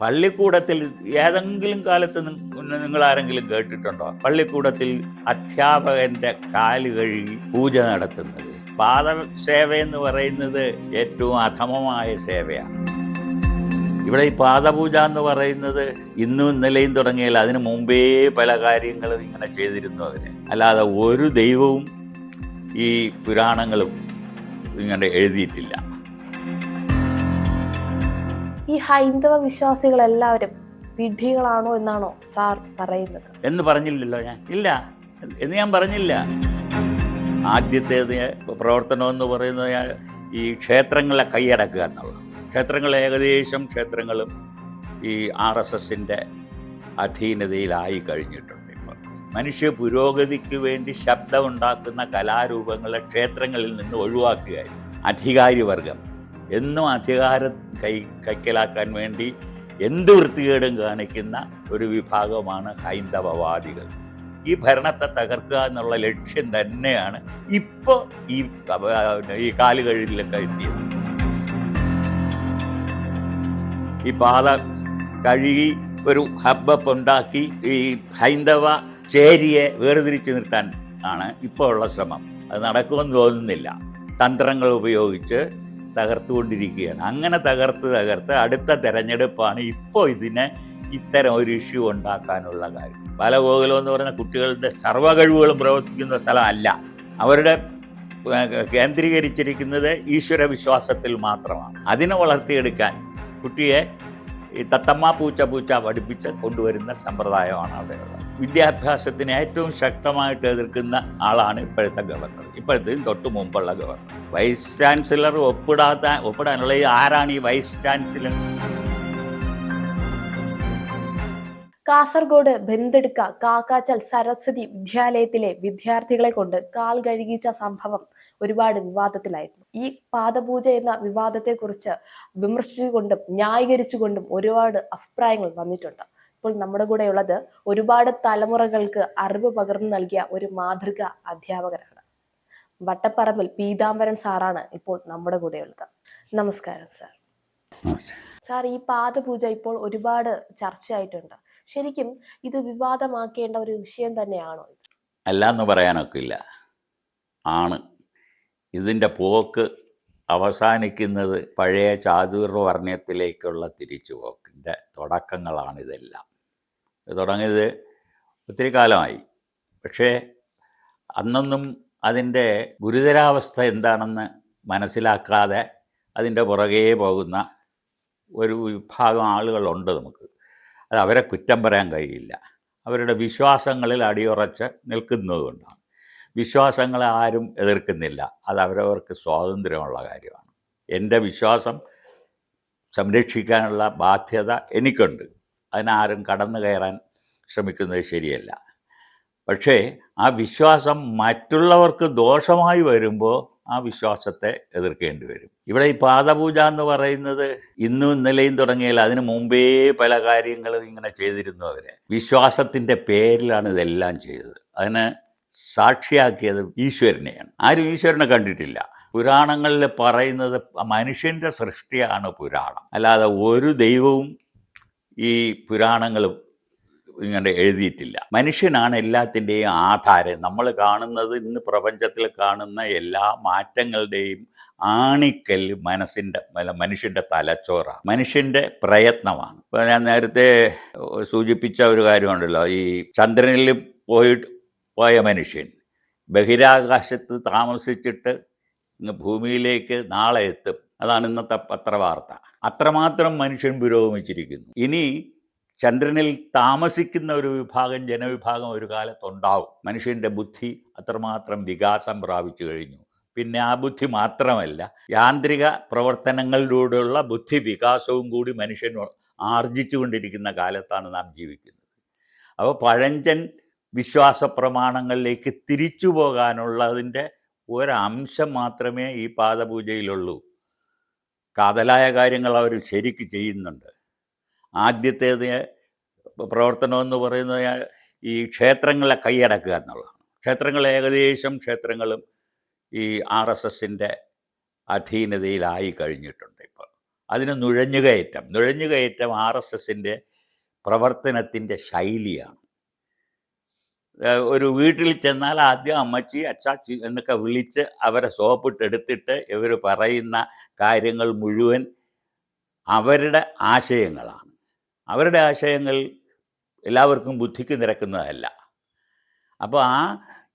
പള്ളിക്കൂടത്തിൽ ഏതെങ്കിലും കാലത്ത് നിങ്ങൾ ആരെങ്കിലും കേട്ടിട്ടുണ്ടോ? പള്ളിക്കൂടത്തിൽ അധ്യാപകന്റെ കാൽ കഴുകി പൂജ നടത്തുന്നത്. പാദ സേവ എന്ന് പറയുന്നത് ഏറ്റവും അധമമായ സേവയാണ്. ഇവിടെ ഈ പാദപൂജ എന്ന് പറയുന്നത് ഇന്നും ഇന്നലെയും തുടങ്ങിയാൽ അതിനു മുമ്പേ പല കാര്യങ്ങളും ഇങ്ങനെ ചെയ്തിരുന്നു അതിന് അല്ലാതെ ഒരു ദൈവവും ഈ പുരാണങ്ങളും ഇങ്ങനെ എഴുതിയിട്ടില്ല. ഈ ഹൈന്ദവ വിശ്വാസികളെല്ലാവരും വിഡ്ഢികളാണോ എന്നാണോ സാർ പറയുന്നത്? എന്ന് പറഞ്ഞില്ലല്ലോ ഞാൻ. ഇല്ല. എന്ന് ഞാൻ പറഞ്ഞില്ല. ആദ്യത്തെ പ്രവർത്തനം എന്ന് പറയുന്നത് ഞാൻ ഈ ക്ഷേത്രങ്ങളെ കൈയടക്കുക എന്നുള്ളത് ക്ഷേത്രങ്ങൾ ഏകദേശം ക്ഷേത്രങ്ങളും ഈ ആർ എസ് എസിന്റെ അധീനതയിലായി കഴിഞ്ഞിട്ടുണ്ട് ഇപ്പോൾ മനുഷ്യ പുരോഗതിക്ക് വേണ്ടി ശബ്ദമുണ്ടാക്കുന്ന കലാരൂപങ്ങളെ ക്ഷേത്രങ്ങളിൽ നിന്ന് ഒഴിവാക്കുകയായിരുന്നു. അധികാരി വർഗം എന്നും അധികാരം കൈ കൈക്കലാക്കാൻ വേണ്ടി എന്ത് വൃത്തികേടും കാണിക്കുന്ന ഒരു വിഭാഗമാണ് ഹൈന്ദവവാദികൾ. ഈ ഭരണത്തെ തകർക്കുക എന്നുള്ള ലക്ഷ്യം തന്നെയാണ് ഇപ്പോൾ ഈ ഈ കാലുകളിലൊക്കെ എത്തിയത്. ഈ പാത കഴുകി ഒരു ഹബ്ബപ്പ് ഉണ്ടാക്കി ഈ ഹൈന്ദവ ചേരിയെ വേർതിരിച്ചു നിർത്താൻ ആണ് ഇപ്പോൾ ഉള്ള ശ്രമം. അത് നടക്കുമെന്ന് തോന്നുന്നില്ല. തന്ത്രങ്ങൾ ഉപയോഗിച്ച് തകർത്തുകൊണ്ടിരിക്കുകയാണ്. അങ്ങനെ തകർത്ത് തകർത്ത് അടുത്ത തെരഞ്ഞെടുപ്പാണ് ഇപ്പോൾ ഇതിനെ ഇത്തരം ഒരു ഇഷ്യൂ ഉണ്ടാക്കാനുള്ള കാര്യം. ബാലഗോകുലം എന്ന് പറയുന്ന കുട്ടികളുടെ സർവ കഴിവുകളും പ്രവർത്തിക്കുന്ന സ്ഥലമല്ല. അവരുടെ കേന്ദ്രീകരിച്ചിരിക്കുന്നത് ഈശ്വര വിശ്വാസത്തിൽ മാത്രമാണ്. അതിനെ വളർത്തിയെടുക്കാൻ കുട്ടിയെ ഈ തത്തമ്മ പൂച്ച പൂച്ച പഠിപ്പിച്ച് കൊണ്ടുവരുന്ന സമ്പ്രദായമാണ് അവിടെയുള്ളത്. വിദ്യാഭ്യാസത്തിന് ഏറ്റവും ശക്തമായിട്ട് എതിർക്കുന്ന ആളാണ് ഇപ്പോഴത്തെ ഗവർണർ. ഇപ്പോഴത്തെ തൊട്ട് മുമ്പുള്ള ഗവർണർ. വൈസ് ചാൻസലർ ഒപ്പിടാത്ത ഒപ്പിടാനുള്ള ആരാണ് ഈ വൈസ് ചാൻസലർ? കാസർഗോഡ് ബന്തെടുക്ക കാക്കാച്ചൽ സരസ്വതി വിദ്യാലയത്തിലെ വിദ്യാർത്ഥികളെ കൊണ്ട് കാൽ കഴുകിച്ച സംഭവം ഒരുപാട് വിവാദത്തിലായിരുന്നു. ഈ പാദപൂജ എന്ന വിവാദത്തെക്കുറിച്ച് വിമർശിച്ചുകൊണ്ടും ന്യായീകരിച്ചുകൊണ്ടും ഒരുപാട് അഭിപ്രായങ്ങൾ വന്നിട്ടുണ്ട്. ഇപ്പോൾ നമ്മുടെ കൂടെ ഉള്ളത് ഒരുപാട് തലമുറകൾക്ക് അറിവ് പകർന്നു നൽകിയ ഒരു മാതൃക അധ്യാപകരാണ്. വട്ടപ്പറമ്പിൽ പീതാംബരൻ സാറാണ് ഇപ്പോൾ നമ്മുടെ കൂടെയുള്ളത്. നമസ്കാരം സാർ. സാർ ഈ പാദപൂജ ഇപ്പോൾ ഒരുപാട് ചർച്ചയായിട്ടുണ്ട്. ശരിക്കും ഇത് വിവാദമാക്കേണ്ട ഒരു വിഷയം തന്നെയാണോ? അല്ല എന്ന് പറയാനൊക്കില്ല. ആണ്. ഇതിന്റെ പോക്ക് അവസാനിക്കുന്നത് പഴയ ചാതുർവർണയത്തിലേക്കുള്ള തിരിച്ചുപോക്ക്. ഇതെല്ലാം. ഇത് തുടങ്ങിയത് ഒത്തിരി കാലമായി. പക്ഷേ അന്നൊന്നും അതിന്റെ ഗുരുതരാവസ്ഥ എന്താണെന്ന് മനസ്സിലാക്കാതെ അതിന്റെ പുറകേ പോകുന്ന ഒരു വിഭാഗം ആളുകളുണ്ട് നമുക്ക്. അത് അവരെ കുറ്റം പറയാൻ കഴിയില്ല. അവരുടെ വിശ്വാസങ്ങളിൽ അടിയുറച്ച് നിൽക്കുന്നതുകൊണ്ടാണ് വിശ്വാസങ്ങളെ ആരും എതിർക്കുന്നില്ല. അത് അവരവർക്ക് സ്വാതന്ത്ര്യമുള്ള കാര്യമാണ്. എന്റെ വിശ്വാസം സംരക്ഷിക്കാനുള്ള ബാധ്യത എനിക്കുണ്ട്. അതിനാരും കടന്നു കയറാൻ ശ്രമിക്കുന്നത് ശരിയല്ല. പക്ഷേ ആ വിശ്വാസം മറ്റുള്ളവർക്ക് ദോഷമായി വരുമ്പോൾ ആ വിശ്വാസത്തെ എതിർക്കേണ്ടി വരും. ഇവിടെ ഈ പാദപൂജ എന്ന് പറയുന്നത് ഇന്നും ഇന്നലെയും തുടങ്ങിയാൽ അതിനു മുമ്പേ പല കാര്യങ്ങളും ഇങ്ങനെ ചെയ്തിരുന്നു അവരെ. വിശ്വാസത്തിന്റെ പേരിലാണ് ഇതെല്ലാം ചെയ്തത്. അതിന് സാക്ഷിയാക്കിയത് ഈശ്വരനെയാണ്. ആരും ഈശ്വരനെ കണ്ടിട്ടില്ല. പുരാണങ്ങളിൽ പറയുന്നത് മനുഷ്യന്റെ സൃഷ്ടിയാണ് പുരാണം. അല്ലാതെ ഒരു ദൈവവും ഈ പുരാണങ്ങൾ ഇങ്ങനെ എഴുതിയിട്ടില്ല. മനുഷ്യനാണ് എല്ലാത്തിന്റെയും ആധാരം. നമ്മൾ കാണുന്നത് ഇന്ന് പ്രപഞ്ചത്തിൽ കാണുന്ന എല്ലാ മാറ്റങ്ങളുടെയും ആണിക്കൽ മനസ്സിന്റെ മനുഷ്യന്റെ തലച്ചോറാണ്. മനുഷ്യന്റെ പ്രയത്നമാണ്. ഇപ്പോൾ ഞാൻ നേരത്തെ സൂചിപ്പിച്ച ഒരു കാര്യമുണ്ടല്ലോ. ഈ ചന്ദ്രനിൽ പോയി പോയ മനുഷ്യൻ ബഹിരാകാശത്ത് താമസിച്ചിട്ട് ഇങ്ങ് ഭൂമിയിലേക്ക് നാളെ എത്തും. അതാണ് ഇന്നത്തെ പത്രവാർത്ത. അത്രമാത്രം മനുഷ്യൻ പുരോഗമിച്ചിരിക്കുന്നു. ഇനി ചന്ദ്രനിൽ താമസിക്കുന്ന ഒരു വിഭാഗം ജനവിഭാഗം ഒരു കാലത്തുണ്ടാവും. മനുഷ്യന്റെ ബുദ്ധി അത്രമാത്രം വികാസം പ്രാപിച്ചു കഴിഞ്ഞു. പിന്നെ ആ ബുദ്ധി മാത്രമല്ല യാന്ത്രിക പ്രവർത്തനങ്ങളിലൂടെയുള്ള ബുദ്ധി വികാസവും കൂടി മനുഷ്യൻ ആർജിച്ചുകൊണ്ടിരിക്കുന്ന കാലത്താണ് നാം ജീവിക്കുന്നത്. അപ്പോൾ പഴഞ്ചൻ വിശ്വാസ പ്രമാണങ്ങളിലേക്ക് തിരിച്ചു പോകാനുള്ളതിന്റെ ഒരംശം മാത്രമേ ഈ പാദപൂജയിലുള്ളൂ. കാതലായ കാര്യങ്ങൾ അവർ ശരിക്ക് ചെയ്യുന്നുണ്ട്. ആദ്യത്തേത് പ്രവർത്തനം എന്ന് പറയുന്നത് ഈ ക്ഷേത്രങ്ങളെ കൈയടക്കുക എന്നുള്ളതാണ്. ക്ഷേത്രങ്ങൾ ഏകദേശം ക്ഷേത്രങ്ങളും ഈ ആർ എസ് എസിന്റെ അധീനതയിലായി കഴിഞ്ഞിട്ടുണ്ട് ഇപ്പോൾ. അതിന് നുഴഞ്ഞുകയറ്റം. നുഴഞ്ഞുകയറ്റം ആർ എസ് എസിന്റെ പ്രവർത്തനത്തിന്റെ ശൈലിയാണ്. ഒരു വീട്ടിൽ ചെന്നാൽ ആദ്യം അമ്മച്ചി അച്ചാച്ചി എന്നൊക്കെ വിളിച്ച് അവരെ സോപ്പിട്ടെടുത്തിട്ട് ഇവർ പറയുന്ന കാര്യങ്ങൾ മുഴുവൻ അവരുടെ ആശയങ്ങളാണ്. അവരുടെ ആശയങ്ങൾ എല്ലാവർക്കും ബുദ്ധിക്ക് നിരക്കുന്നതല്ല. അപ്പോൾ ആ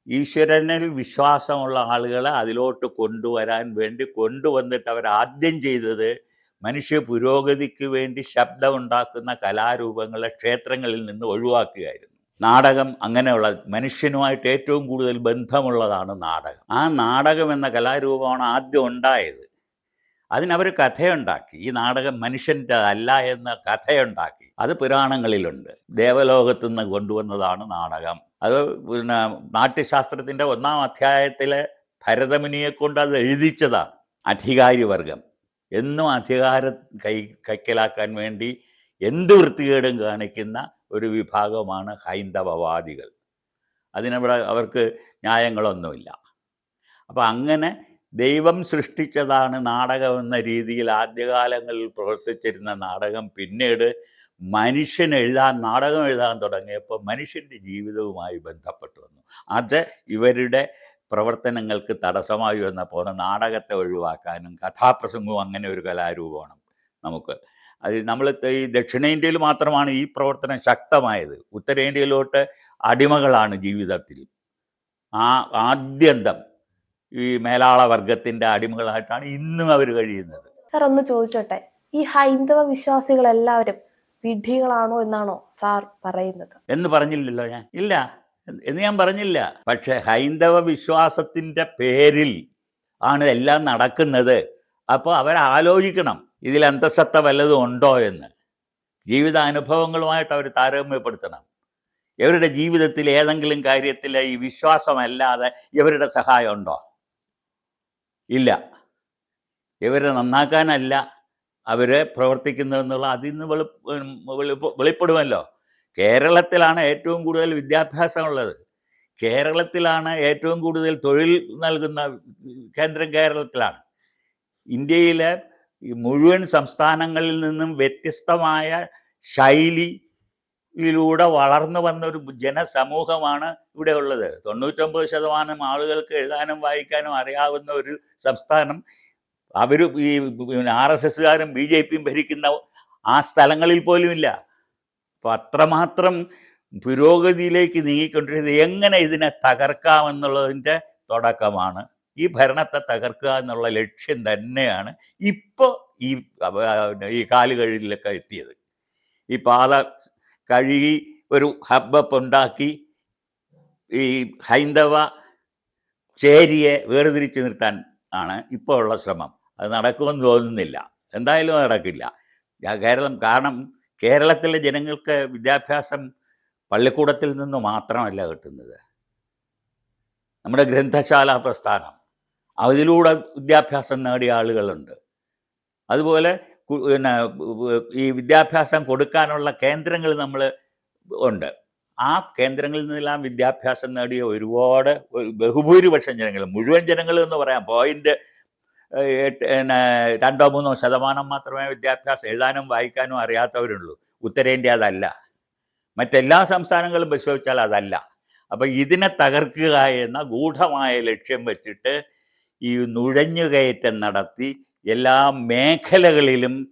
ഈശ്വരനിൽ വിശ്വാസമുള്ള ആളുകളെ അതിലോട്ട് കൊണ്ടുവരാൻ വേണ്ടി കൊണ്ടുവന്നിട്ട് അവർ ആദ്യം ചെയ്തത് മനുഷ്യ പുരോഗതിക്ക് വേണ്ടി ശബ്ദമുണ്ടാക്കുന്ന കലാരൂപങ്ങളെ ക്ഷേത്രങ്ങളിൽ നിന്ന് ഒഴിവാക്കുകയായിരുന്നു. നാടകം അങ്ങനെയുള്ള മനുഷ്യനുമായിട്ട് ഏറ്റവും കൂടുതൽ ബന്ധമുള്ളതാണ് നാടകം. ആ നാടകം എന്ന കലാരൂപമാണ് ആദ്യം ഉണ്ടായത്. അതിനവർ കഥയുണ്ടാക്കി. ഈ നാടകം മനുഷ്യന്റെ അല്ല എന്ന കഥയുണ്ടാക്കി. അത് പുരാണങ്ങളിലുണ്ട്. ദേവലോകത്തു നിന്ന് കൊണ്ടുവന്നതാണ് നാടകം. അത് പിന്നെ നാട്യശാസ്ത്രത്തിന്റെ ഒന്നാം അധ്യായത്തിലെ ഭരതമുനിയെ കൊണ്ട് അത് എഴുതിച്ചതാണ്. അധികാരി വർഗം എന്നും അധികാരം കൈ കൈക്കലാക്കാൻ വേണ്ടി എന്ത് വൃത്തികേടും കാണിക്കുന്ന ഒരു വിഭാഗമാണ് ഹൈന്ദവവാദികൾ. അതിനവിടെ അവർക്ക് ന്യായങ്ങളൊന്നുമില്ല. അപ്പോൾ അങ്ങനെ ദൈവം സൃഷ്ടിച്ചതാണ് നാടകം എന്ന രീതിയിൽ ആദ്യകാലങ്ങളിൽ പ്രവർത്തിച്ചിരുന്ന നാടകം. പിന്നീട് മനുഷ്യൻ എഴുതാൻ നാടകം എഴുതാൻ തുടങ്ങിയപ്പോൾ മനുഷ്യന്റെ ജീവിതവുമായി ബന്ധപ്പെട്ടു വന്നു. അത് ഇവരുടെ പ്രവർത്തനങ്ങൾക്ക് തടസ്സമായി വന്നപ്പോൾ നാടകത്തെ ഒഴിവാക്കാനും കഥാപ്രസംഗവും അങ്ങനെ ഒരു കലാരൂപമാണ് നമുക്ക് അത് നമ്മൾ ഈ ദക്ഷിണേന്ത്യയിൽ മാത്രമാണ് ഈ പ്രവർത്തനം ശക്തമായത്. ഉത്തരേന്ത്യയിലോട്ട് അടിമകളാണ് ജീവിതത്തിൽ. ആ ആദ്യന്തം ഈ മേലാള വർഗത്തിന്റെ അടിമകളായിട്ടാണ് ഇന്നും അവർ കഴിയുന്നത്. സാർ ഒന്ന് ചോദിച്ചോട്ടെ ഈ ഹൈന്ദവ വിശ്വാസികൾ എല്ലാവരും വിഡ്ഢികളാണോ എന്നാണോ സാർ പറയുന്നത്? എന്ന് പറഞ്ഞില്ലല്ലോ ഞാൻ. ഇല്ല. എന്ന് ഞാൻ പറഞ്ഞില്ല. പക്ഷെ ഹൈന്ദവ വിശ്വാസത്തിന്റെ പേരിൽ ആണ് എല്ലാം നടക്കുന്നത്. അപ്പോൾ അവരാലോചിക്കണം. ഇതിൽ അന്തസത്ത വല്ലതും ഉണ്ടോ എന്ന്. ജീവിതാനുഭവങ്ങളുമായിട്ട് അവർ താരതമ്യപ്പെടുത്തണം. ഇവരുടെ ജീവിതത്തിൽ ഏതെങ്കിലും കാര്യത്തിൽ ഈ വിശ്വാസമല്ലാതെ ഇവരുടെ സഹായം ഉണ്ടോ? ഇല്ല. ഇവരെ നന്നാക്കാനല്ല അവരെ പ്രവർത്തിക്കുന്നതെന്നുള്ള അതിൽ നിന്ന് വെളി വെളിപ്പ- വെളിപ്പെടുമല്ലോ. കേരളത്തിലാണ് ഏറ്റവും കൂടുതൽ വിദ്യാഭ്യാസമുള്ളത്. കേരളത്തിലാണ് ഏറ്റവും കൂടുതൽ തൊഴിൽ നൽകുന്ന കേന്ദ്രം കേരളത്തിലാണ്. ഇന്ത്യയിലെ ഈ മുഴുവൻ സംസ്ഥാനങ്ങളിൽ നിന്നും വ്യത്യസ്തമായ ശൈലിയിലൂടെ വളർന്നു വന്ന ഒരു ജനസമൂഹമാണ് ഇവിടെ ഉള്ളത്. തൊണ്ണൂറ്റൊമ്പത് ശതമാനം ആളുകൾക്ക് എഴുതാനും വായിക്കാനും അറിയാവുന്ന ഒരു സംസ്ഥാനം. അവർ ഈ ആർ എസ് എസ്സുകാരും ബി ജെ പിയും ഭരിക്കുന്ന ആ സ്ഥലങ്ങളിൽ പോലും ഇല്ല. അപ്പം അത്രമാത്രം പുരോഗതിയിലേക്ക് നീങ്ങിക്കൊണ്ടിരുന്നത് എങ്ങനെ ഇതിനെ തകർക്കാമെന്നുള്ളതിന്റെ തുടക്കമാണ്. ഈ ഭരണത്തെ തകർക്കുക എന്നുള്ള ലക്ഷ്യം തന്നെയാണ് ഇപ്പോൾ ഈ ഈ കാലുകഴിലൊക്കെ എത്തിയത്. ഈ പാത കഴുകി ഒരു ഹബ്ബപ്പ് ഉണ്ടാക്കി ഈ ഹൈന്ദവ ചേരിയെ വേർതിരിച്ച് നിർത്താൻ ആണ് ഇപ്പോൾ ഉള്ള ശ്രമം. അത് നടക്കുമെന്ന് തോന്നുന്നില്ല. എന്തായാലും നടക്കില്ല. കേരളം കാരണം കേരളത്തിലെ ജനങ്ങൾക്ക് വിദ്യാഭ്യാസം പള്ളിക്കൂടത്തിൽ നിന്ന് മാത്രമല്ല കിട്ടുന്നത്. നമ്മുടെ ഗ്രന്ഥശാല പ്രസ്ഥാനം. അതിലൂടെ വിദ്യാഭ്യാസം നേടിയ ആളുകളുണ്ട്. അതുപോലെ പിന്നെ ഈ വിദ്യാഭ്യാസം കൊടുക്കാനുള്ള കേന്ദ്രങ്ങൾ നമ്മൾ ഉണ്ട്. ആ കേന്ദ്രങ്ങളിൽ നിന്നെല്ലാം വിദ്യാഭ്യാസം നേടിയ ഒരുപാട് ബഹുഭൂരിപക്ഷം ജനങ്ങൾ മുഴുവൻ ജനങ്ങൾ എന്ന് പറയാം പോയിന്റ് രണ്ടോ മൂന്നോ ശതമാനം മാത്രമേ വിദ്യാഭ്യാസം എഴുതാനും വായിക്കാനും അറിയാത്തവരുള്ളൂ. ഉത്തരേന്ത്യ അതല്ല. മറ്റെല്ലാ സംസ്ഥാനങ്ങളും പരിശോധിച്ചാൽ അതല്ല. അപ്പം ഇതിനെ തകർക്കുക എന്ന ഗൂഢമായ ലക്ഷ്യം വെച്ചിട്ട് ഈ നുഴഞ്ഞുകയറ്റം നടത്തി എല്ലാ മേഖലകളിലും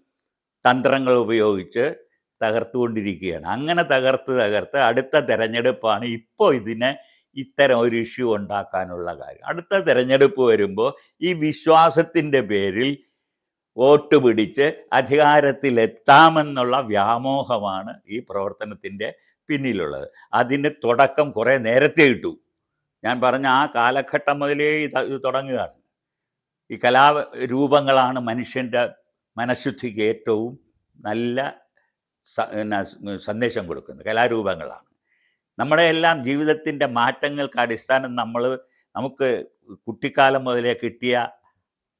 തന്ത്രങ്ങൾ ഉപയോഗിച്ച് തകർത്തുകൊണ്ടിരിക്കുകയാണ്. അങ്ങനെ തകർത്ത് തകർത്ത് അടുത്ത തെരഞ്ഞെടുപ്പാണ് ഇപ്പോൾ ഇതിനെ ഇത്തരം ഒരു ഇഷ്യൂ ഉണ്ടാക്കാനുള്ള കാര്യം. അടുത്ത തെരഞ്ഞെടുപ്പ് വരുമ്പോൾ ഈ വിശ്വാസത്തിന്റെ പേരിൽ വോട്ട് പിടിച്ച് അധികാരത്തിലെത്താമെന്നുള്ള വ്യാമോഹമാണ് ഈ പ്രവർത്തനത്തിന്റെ പിന്നിലുള്ളത്. അതിന് തുടക്കം കുറേ നേരത്തെ ഇട്ടു. ഞാൻ പറഞ്ഞ ആ കാലഘട്ടം മുതലേ ഇത് തുടങ്ങുകയാണ്. ഈ കലാരൂപങ്ങളാണ് മനുഷ്യന്റെ മനഃശുദ്ധിക്ക് ഏറ്റവും നല്ല സന്ദേശം കൊടുക്കുന്നത്. കലാരൂപങ്ങളാണ്. നമ്മുടെ എല്ലാം ജീവിതത്തിന്റെ മാറ്റങ്ങൾക്ക് അടിസ്ഥാനം നമ്മൾ നമുക്ക് കുട്ടിക്കാലം മുതലേ കിട്ടിയ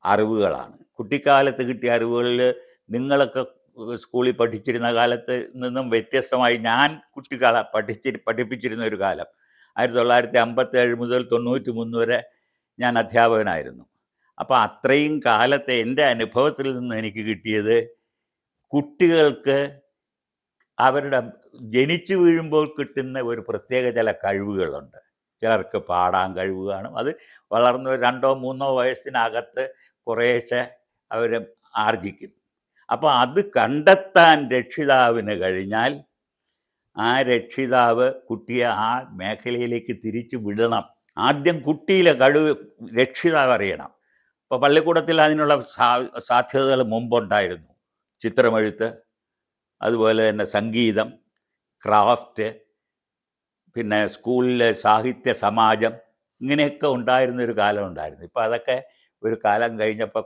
അറിവുകളാണ്. കുട്ടിക്കാലത്ത് കിട്ടിയ അറിവുകളിൽ നിങ്ങളൊക്കെ സ്കൂളിൽ പഠിച്ചിരുന്ന കാലത്ത് നിന്നും വ്യത്യസ്തമായി ഞാൻ കുട്ടിക്കാല പഠിച്ചി പഠിപ്പിച്ചിരുന്ന ഒരു കാലം. ആയിരത്തി തൊള്ളായിരത്തി അമ്പത്തേഴ് മുതൽ തൊണ്ണൂറ്റി മൂന്ന് വരെ ഞാൻ അധ്യാപകനായിരുന്നു. അപ്പോൾ അത്രയും കാലത്തെ എന്റെ അനുഭവത്തിൽ നിന്ന് എനിക്ക് കിട്ടിയത് കുട്ടികൾക്ക് അവരുടെ ജനിച്ചു വീഴുമ്പോൾ കിട്ടുന്ന ഒരു പ്രത്യേക ചില കഴിവുകളുണ്ട്. ചിലർക്ക് പാടാൻ കഴിവ് കാണും. അത് വളർന്ന് രണ്ടോ മൂന്നോ വയസ്സിനകത്ത് കുറേശ്ശെ അവർ ആർജിക്കും. അപ്പോൾ അത് കണ്ടെത്താൻ രക്ഷിതാവിന് കഴിഞ്ഞാൽ ആ രക്ഷിതാവ് കുട്ടിയെ ആ മേഖലയിലേക്ക് തിരിച്ചു വിടണം. ആദ്യം കുട്ടിയിലെ കഴിവ് രക്ഷിതാവ് അറിയണം. ഇപ്പോൾ പള്ളിക്കൂടത്തിൽ അതിനുള്ള സാ സാധ്യതകൾ മുമ്പുണ്ടായിരുന്നു. ചിത്രമെഴുത്ത് അതുപോലെ തന്നെ സംഗീതം ക്രാഫ്റ്റ് പിന്നെ സ്കൂളിലെ സാഹിത്യ സമാജം ഇങ്ങനെയൊക്കെ ഉണ്ടായിരുന്നൊരു കാലം ഉണ്ടായിരുന്നു. ഇപ്പോൾ അതൊക്കെ ഒരു കാലം കഴിഞ്ഞപ്പോൾ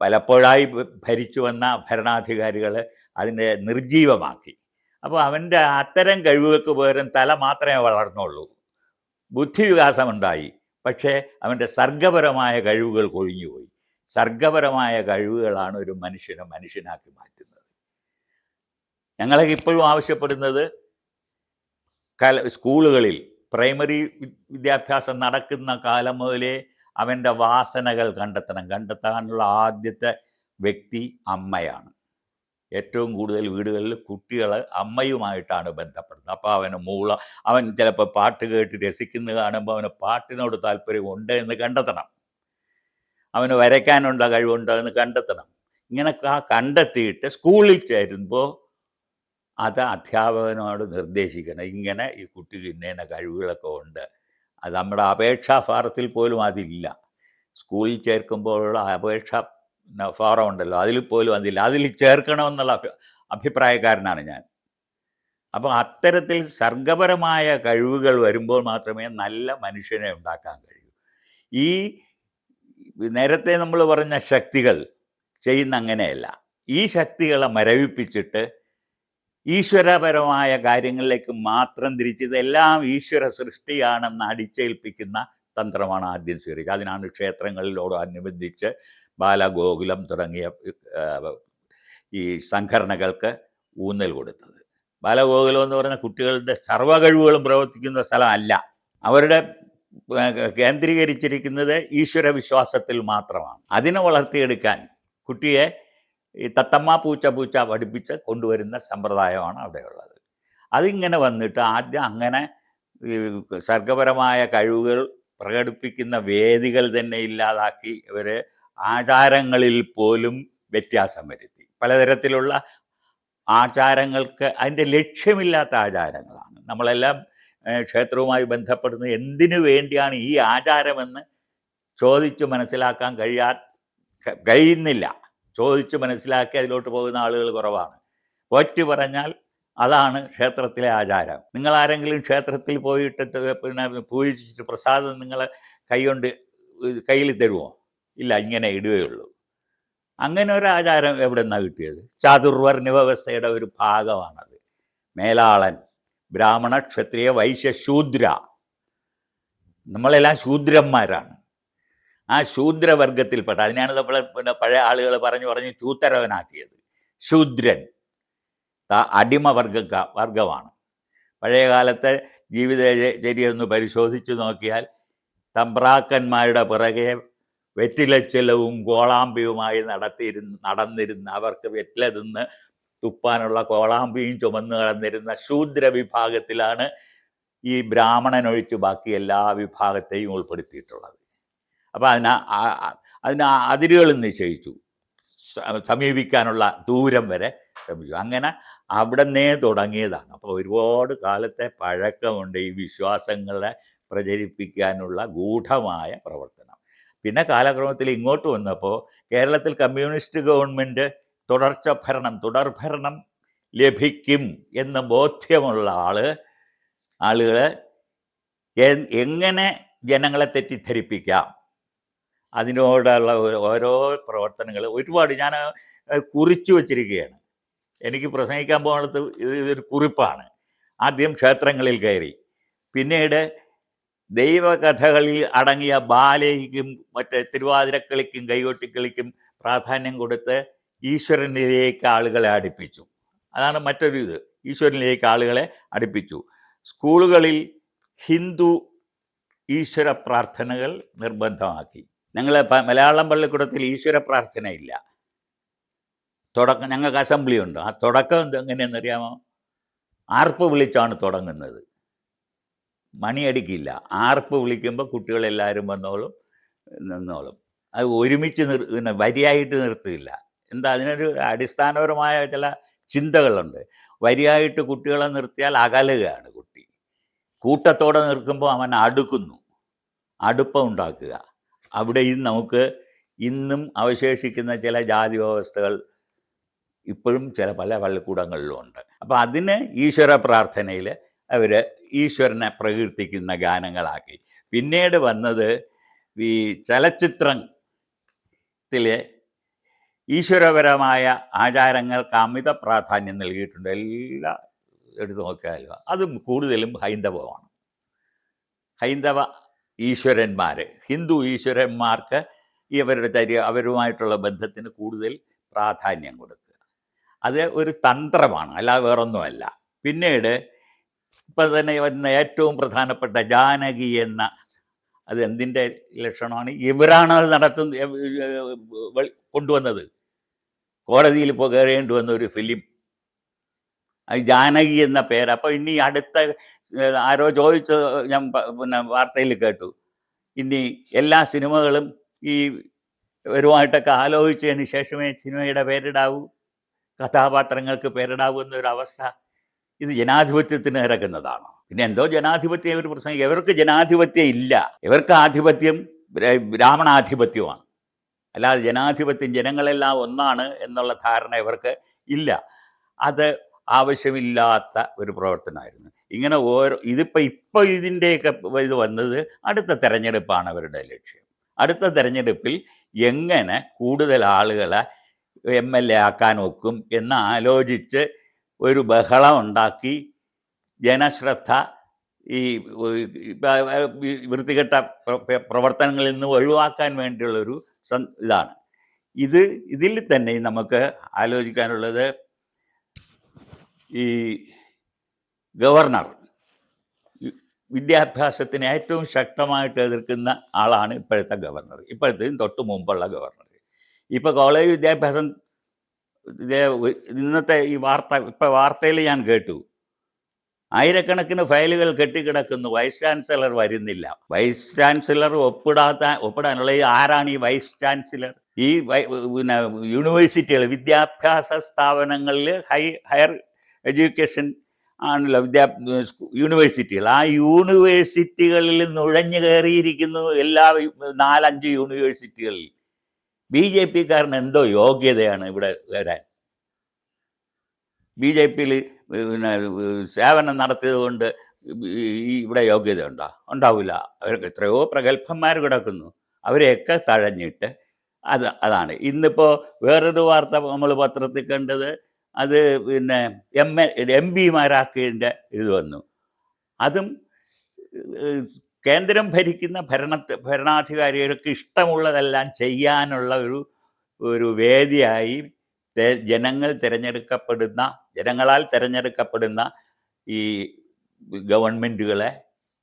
പലപ്പോഴായി ഭരിച്ചു വന്ന ഭരണാധികാരികൾ അതിനെ നിർജീവമാക്കി അപ്പോൾ അവന്റെ അത്തരം കഴിവുകൾക്ക് പകരം തല മാത്രമേ വളർന്നുള്ളൂ. ബുദ്ധിവികാസമുണ്ടായി. പക്ഷേ അവന്റെ സർഗപരമായ കഴിവുകൾ കൊഴിഞ്ഞുപോയി. സർഗപരമായ കഴിവുകളാണ് ഒരു മനുഷ്യനെ മനുഷ്യനാക്കി മാറ്റുന്നത്. ഞങ്ങളെ ഇപ്പോഴും ആവശ്യപ്പെടുന്നത് കല സ്കൂളുകളിൽ പ്രൈമറി വിദ്യാഭ്യാസം നടക്കുന്ന കാലം മുതലേ അവന്റെ വാസനകൾ കണ്ടെത്തണം. കണ്ടെത്താനുള്ള ആദ്യത്തെ വ്യക്തി അമ്മയാണ്. ഏറ്റവും കൂടുതൽ വീടുകളിൽ കുട്ടികൾ അമ്മയുമായിട്ടാണ് ബന്ധപ്പെടുന്നത്. അപ്പോൾ അവന് മൂള അവൻ ചിലപ്പോൾ പാട്ട് കേട്ട് രസിക്കുന്നത് കാണുമ്പോൾ അവന് പാട്ടിനോട് താല്പര്യമുണ്ട് എന്ന് കണ്ടെത്തണം. അവന് വരയ്ക്കാനുള്ള കഴിവുണ്ടോ എന്ന് കണ്ടെത്തണം. ഇങ്ങനെ കണ്ടെത്തിയിട്ട് സ്കൂളിൽ ചേരുമ്പോൾ അത് അധ്യാപകനോട് നിർദ്ദേശിക്കണം. ഇങ്ങനെ ഈ കുട്ടിക്ക് ഇന്ന ഇന്ന കഴിവുകളൊക്കെ ഉണ്ട്. അത് നമ്മുടെ അപേക്ഷാ ഫാറത്തിൽ പോലും അതില്ല. സ്കൂളിൽ ചേർക്കുമ്പോഴുള്ള അപേക്ഷ ഫോറം ഉണ്ടല്ലോ. അതിൽ പോലും അതില്ല. അതിൽ ചേർക്കണമെന്നുള്ള അഭി അഭിപ്രായക്കാരനാണ് ഞാൻ. അപ്പോൾ അത്തരത്തിൽ സർഗപരമായ കഴിവുകൾ വരുമ്പോൾ മാത്രമേ നല്ല മനുഷ്യനെ ഉണ്ടാക്കാൻ കഴിയൂ. ഈ നേരത്തെ നമ്മൾ പറഞ്ഞ ശക്തികൾ ചെയ്യുന്ന അങ്ങനെയല്ല. ഈ ശക്തികളെ മരവിപ്പിച്ചിട്ട് ഈശ്വരപരമായ കാര്യങ്ങളിലേക്ക് മാത്രം തിരിച്ച് ഇതെല്ലാം ഈശ്വര സൃഷ്ടിയാണെന്ന് അടിച്ചേൽപ്പിക്കുന്ന തന്ത്രമാണ് ആദ്യം സ്വീകരിക്കുക. അതിനാണ് ക്ഷേത്രങ്ങളിലോടനുബന്ധിച്ച് ബാലഗോകുലം തുടങ്ങിയ ഈ സംഘടനകൾക്ക് ഊന്നൽ കൊടുത്തത്. ബാലഗോകുലം എന്ന് പറയുന്ന കുട്ടികളുടെ സർവകഴിവുകളും പ്രവർത്തിക്കുന്ന സ്ഥലമല്ല. അവരുടെ കേന്ദ്രീകരിച്ചിരിക്കുന്നത് ഈശ്വര വിശ്വാസത്തിൽ മാത്രമാണ്. അതിനെ വളർത്തിയെടുക്കാൻ കുട്ടിയെ ഈ തത്തമ്മ പൂച്ച പൂച്ച പഠിപ്പിച്ച് കൊണ്ടുവരുന്ന സമ്പ്രദായമാണ് അവിടെയുള്ളത്. അതിങ്ങനെ വന്നിട്ട് ആദ്യം അങ്ങനെ സർഗപരമായ കഴിവുകൾ പ്രകടിപ്പിക്കുന്ന വേദികൾ തന്നെ ഇല്ലാതാക്കി ഇവർ ആചാരങ്ങളിൽ പോലും വ്യത്യാസം വരുത്തി. പലതരത്തിലുള്ള ആചാരങ്ങൾക്ക് അതിന്റെ ലക്ഷ്യമില്ലാത്ത ആചാരങ്ങളാണ്. നമ്മളെല്ലാം ക്ഷേത്രവുമായി ബന്ധപ്പെടുന്നത് എന്തിനു വേണ്ടിയാണ് ഈ ആചാരമെന്ന് ചോദിച്ചു മനസ്സിലാക്കാൻ കഴിയാ കഴിയുന്നില്ല. ചോദിച്ചു മനസ്സിലാക്കി അതിലോട്ട് പോകുന്ന ആളുകൾ കുറവാണ്. ഒറ്റ പറഞ്ഞാൽ അതാണ് ക്ഷേത്രത്തിലെ ആചാരം. നിങ്ങൾ ആരെങ്കിലും ക്ഷേത്രത്തിൽ പോയിട്ട് പിന്നെ പൂജിച്ചിട്ട് പ്രസാദം നിങ്ങൾ കൈകൊണ്ട് കയ്യിൽ തരുമോ ഇല്ല ഇങ്ങനെ ഇടുകയുള്ളൂ അങ്ങനെ ഒരു ആചാരം എവിടെ നിന്നാണ് കിട്ടിയത്? ചാതുർവർണ വ്യവസ്ഥയുടെ ഒരു ഭാഗമാണത്. മേലാളൻ ബ്രാഹ്മണ ക്ഷത്രിയ വൈശ്യ ശൂദ്ര. നമ്മളെല്ലാം ശൂദ്രന്മാരാണ്. ആ ശൂദ്രവർഗത്തിൽപ്പെട്ട അതിനാണ് നമ്മൾ പിന്നെ പഴയ ആളുകൾ പറഞ്ഞു പറഞ്ഞ് ചൂത്തരവനാക്കിയത്. ശൂദ്രൻ. അടിമവർഗ വർഗമാണ്. പഴയ കാലത്തെ ഒന്ന് പരിശോധിച്ചു നോക്കിയാൽ തമ്പ്രാക്കന്മാരുടെ പിറകെ വെറ്റിലച്ചെലവും കോളാമ്പിയുമായി നടത്തിയിരുന്ന നടന്നിരുന്ന അവർക്ക് വെറ്റില നിന്ന് തുപ്പാനുള്ള കോളാമ്പിയും ചുമന്ന് കടന്നിരുന്ന ശൂദ്ര വിഭാഗത്തിലാണ് ഈ ബ്രാഹ്മണനൊഴിച്ച് ബാക്കി എല്ലാ വിഭാഗത്തെയും ഉൾപ്പെടുത്തിയിട്ടുള്ളത്. അപ്പോൾ അതിന് അതിന് അതിരുകൾ നിശ്ചയിച്ചു. സമീപിക്കാനുള്ള ദൂരം വരെ ശ്രമിച്ചു. അങ്ങനെ അവിടെ നിന്നേ തുടങ്ങിയതാണ്. അപ്പോൾ ഒരുപാട് കാലത്തെ പഴക്കമുണ്ട് ഈ വിശ്വാസങ്ങളെ പ്രചരിപ്പിക്കാനുള്ള ഗൂഢമായ പ്രവർത്തനം. പിന്നെ കാലക്രമത്തിൽ ഇങ്ങോട്ട് വന്നപ്പോൾ കേരളത്തിൽ കമ്മ്യൂണിസ്റ്റ് ഗവൺമെന്റ് തുടർച്ച ഭരണം തുടർഭരണം ലഭിക്കും എന്ന ബോധ്യമുള്ള ആൾ ആളുകൾ എങ്ങനെ ജനങ്ങളെ തെറ്റിദ്ധരിപ്പിക്കാം? അതിനോടുള്ള ഓരോ പ്രവർത്തനങ്ങൾ ഒരുപാട് ഞാൻ കുറിച്ചു വച്ചിരിക്കുകയാണ്. എനിക്ക് പ്രസംഗിക്കാൻ പോകുന്നത് ഇത് ഇതൊരു കുറിപ്പാണ്. ആദ്യം ക്ഷേത്രങ്ങളിൽ കയറി. പിന്നീട് ദൈവകഥകളിൽ അടങ്ങിയ ബാലയ്ക്കും മറ്റേ തിരുവാതിരക്കളിക്കും കൈകൊട്ടിക്കളിക്കും പ്രാധാന്യം കൊടുത്ത് ഈശ്വരനിലേക്ക് ആളുകളെ അടുപ്പിച്ചു. അതാണ് മറ്റൊരു ഇത്. ഈശ്വരനിലേക്ക് ആളുകളെ അടുപ്പിച്ചു. സ്കൂളുകളിൽ ഹിന്ദു ഈശ്വര പ്രാർത്ഥനകൾ നിർബന്ധമാക്കി. ഞങ്ങൾ മലയാളം പള്ളിക്കൂടത്തിൽ ഈശ്വര പ്രാർത്ഥനയില്ല. തുടക്കം ഞങ്ങൾക്ക് അസംബ്ലി ഉണ്ട് ആ തുടക്കം എന്ത് എങ്ങനെയെന്നറിയാമോ ആർപ്പ് വിളിച്ചാണ് തുടങ്ങുന്നത്. മണിയടിക്കില്ല. ആർപ്പ് വിളിക്കുമ്പോൾ കുട്ടികളെല്ലാവരും വന്നോളും നിന്നോളും. അത് ഒരുമിച്ച് നിർ പിന്നെ വരിയായിട്ട് നിർത്തില്ല എന്താ അതിനൊരു അടിസ്ഥാനപരമായ ചില ചിന്തകളുണ്ട്. വരിയായിട്ട് കുട്ടികളെ നിർത്തിയാൽ അകലുകയാണ് കുട്ടി. കൂട്ടത്തോടെ നിൽക്കുമ്പോൾ അവൻ അടുക്കുന്നു. അടുപ്പം ഉണ്ടാക്കുക. അവിടെയും നമുക്ക് ഇന്നും അവശേഷിക്കുന്ന ചില ജാതി വ്യവസ്ഥകൾ ഇപ്പോഴും ചില പല പള്ളിക്കൂടങ്ങളിലും ഉണ്ട്. അപ്പോൾ അതിന് ഈശ്വര പ്രാർത്ഥനയിൽ അവർ ഈശ്വരനെ പ്രകീർത്തിക്കുന്ന ഗാനങ്ങളാക്കി. പിന്നീട് വന്നത് ഈ ചലച്ചിത്രത്തിലെ ഈശ്വരപരമായ ആചാരങ്ങൾക്ക് അമിത പ്രാധാന്യം നൽകിയിട്ടുണ്ട്. എല്ലാ എടുത്തു നോക്കിയാലും അത് കൂടുതലും ഹൈന്ദവമാണ്. ഹൈന്ദവ ഈശ്വരന്മാർ ഹിന്ദു ഈശ്വരന്മാർക്ക് ഈ അവരുടെ ചര്യ അവരുമായിട്ടുള്ള ബന്ധത്തിന് കൂടുതൽ പ്രാധാന്യം കൊടുക്കുക. അത് ഒരു തന്ത്രമാണ് അല്ലാതെ വേറൊന്നുമല്ല. പിന്നീട് ഇപ്പം തന്നെ വരുന്ന ഏറ്റവും പ്രധാനപ്പെട്ട ജാനകി എന്ന അത് എന്തിന്റെ ലക്ഷണമാണ്? ഇവരാണ് അത് നടത്തുന്ന കൊണ്ടുവന്നത്. കോടതിയിൽ പോകേണ്ടി വന്ന ഒരു ഫിലിം. അത് ജാനകി എന്ന പേര്. അപ്പോൾ ഇനി അടുത്ത ആരോ ചോദിച്ച ഞാൻ പിന്നെ വാർത്തയിൽ കേട്ടു. ഇനി എല്ലാ സിനിമകളും ഈ വരുമായിട്ടൊക്കെ ആലോചിച്ചതിന് ശേഷമേ സിനിമയുടെ പേരിടാവൂ. കഥാപാത്രങ്ങൾക്ക് പേരിടാവൂ എന്നൊരവസ്ഥ ഇത് ജനാധിപത്യത്തിന് ഇറക്കുന്നതാണ്. പിന്നെ എന്തോ ജനാധിപത്യം ഒരു പ്രശ്നം. ഇവർക്ക് ജനാധിപത്യം ഇല്ല. ഇവർക്ക് ആധിപത്യം ബ്ര- ബ്രാഹ്മണാധിപത്യമാണ്. അല്ലാതെ ജനാധിപത്യം ജനങ്ങളെല്ലാം ഒന്നാണ് എന്നുള്ള ധാരണ ഇവർക്ക് ഇല്ല. അത് ആവശ്യമില്ലാത്ത ഒരു പ്രവർത്തനമായിരുന്നു. ഇങ്ങനെ ഓരോ ഇതിപ്പോൾ ഇപ്പോൾ ഇതിന്റെയൊക്കെ ഇത് വന്നത് അടുത്ത തെരഞ്ഞെടുപ്പാണ് അവരുടെ ലക്ഷ്യം. അടുത്ത തെരഞ്ഞെടുപ്പിൽ എങ്ങനെ കൂടുതൽ ആളുകളെ എം എൽ എ ആക്കാൻ ഒക്കും എന്ന് ആലോചിച്ച് ഒരു ബഹളം ഉണ്ടാക്കി ജനശ്രദ്ധ ഈ വൃത്തികെട്ട പ്രവർത്തനങ്ങളിൽ നിന്ന് ഒഴിവാക്കാൻ വേണ്ടിയുള്ളൊരു ഇതാണ്. ഇത് ഇതിൽ തന്നെ നമുക്ക് ആലോചിക്കാനുള്ളത് ഈ ഗവർണർ വിദ്യാഭ്യാസത്തിന് ഏറ്റവും ശക്തമായിട്ട് എതിർക്കുന്ന ആളാണ് ഇപ്പോഴത്തെ ഗവർണർ. ഇപ്പോഴത്തെയും തൊട്ട് മുമ്പുള്ള ഗവർണർ. ഇപ്പോൾ കോളേജ് വിദ്യാഭ്യാസം ഇന്നത്തെ ഈ വാർത്ത ഇപ്പം വാർത്തയിൽ ഞാൻ കേട്ടു. ആയിരക്കണക്കിന് ഫയലുകൾ കെട്ടിക്കിടക്കുന്നു. വൈസ് ചാൻസലർ വരുന്നില്ല. വൈസ് ചാൻസലർ ഒപ്പിടാത്ത ഒപ്പിടാനുള്ള ഈ ആരാണ് ഈ വൈസ് ചാൻസലർ? ഈ പിന്നെ യൂണിവേഴ്സിറ്റികൾ വിദ്യാഭ്യാസ സ്ഥാപനങ്ങളിൽ ഹൈ ഹയർ എഡ്യൂക്കേഷൻ ആണല്ലോ വിദ്യാ യൂണിവേഴ്സിറ്റികൾ. ആ യൂണിവേഴ്സിറ്റികളിൽ നുഴഞ്ഞു കയറിയിരിക്കുന്നു എല്ലാ നാലഞ്ച് യൂണിവേഴ്സിറ്റികളിൽ. ബി ജെ പിക്കാരന് എന്തോ യോഗ്യതയാണ് ഇവിടെ വരാൻ. ബി ജെ പിയിൽ പിന്നെ സേവനം നടത്തിയത് കൊണ്ട് ഈ ഇവിടെ യോഗ്യത ഉണ്ടോ? ഉണ്ടാവില്ല. അവർക്ക് എത്രയോ പ്രഗത്ഭന്മാർ കിടക്കുന്നു. അവരെയൊക്കെ തഴഞ്ഞിട്ട് അത് അതാണ്. ഇന്നിപ്പോൾ വേറൊരു വാർത്ത നമ്മൾ പത്രത്തിൽ കണ്ടത് അത് പിന്നെ എം എൽ എം പിമാരാക്കിയതിന്റെ ഇത് വന്നു. അതും കേന്ദ്രം ഭരിക്കുന്ന ഭരണ ഭരണാധികാരികൾക്ക് ഇഷ്ടമുള്ളതെല്ലാം ചെയ്യാനുള്ള ഒരു ഒരു വേദിയായി ജനങ്ങൾ തിരഞ്ഞെടുക്കപ്പെടുന്ന ജനങ്ങളാൽ തിരഞ്ഞെടുക്കപ്പെടുന്ന ഈ ഗവൺമെന്റുകളെ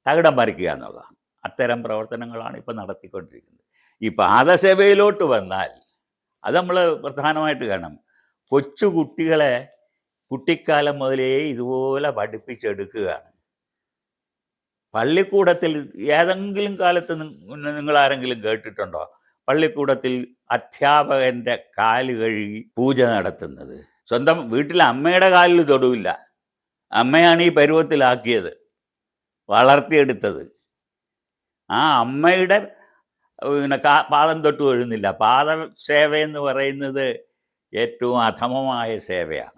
തകിടം മറിക്കുക എന്നുള്ളതാണ്. അത്തരം പ്രവർത്തനങ്ങളാണ് ഇപ്പോൾ നടത്തിക്കൊണ്ടിരിക്കുന്നത്. ഈ പാദസേവയിലോട്ട് വന്നാൽ അത് നമ്മൾ പ്രധാനമായിട്ട് കാണണം കൊച്ചു കുട്ടികളെ കുട്ടിക്കാലം മുതലേ ഇതുപോലെ പഠിപ്പിച്ചെടുക്കുകയാണ്. പള്ളിക്കൂടത്തിൽ ഏതെങ്കിലും കാലത്ത് നിങ്ങൾ ആരെങ്കിലും കേട്ടിട്ടുണ്ടോ? പള്ളിക്കൂടത്തിൽ അധ്യാപകന്റെ കാൽ കഴുകി പൂജ നടത്തുന്നത്. സ്വന്തം വീട്ടിലെ അമ്മയുടെ കാലിൽ തൊടുവില്ല. അമ്മയാണ് ഈ പരുവത്തിലാക്കിയത് വളർത്തിയെടുത്തത്. ആ അമ്മയുടെ പിന്നെ കാ പാദം തൊട്ട് വീഴുന്നില്ല പാദ സേവ എന്ന് പറയുന്നത് ഏറ്റവും അധമമായ സേവയാണ്.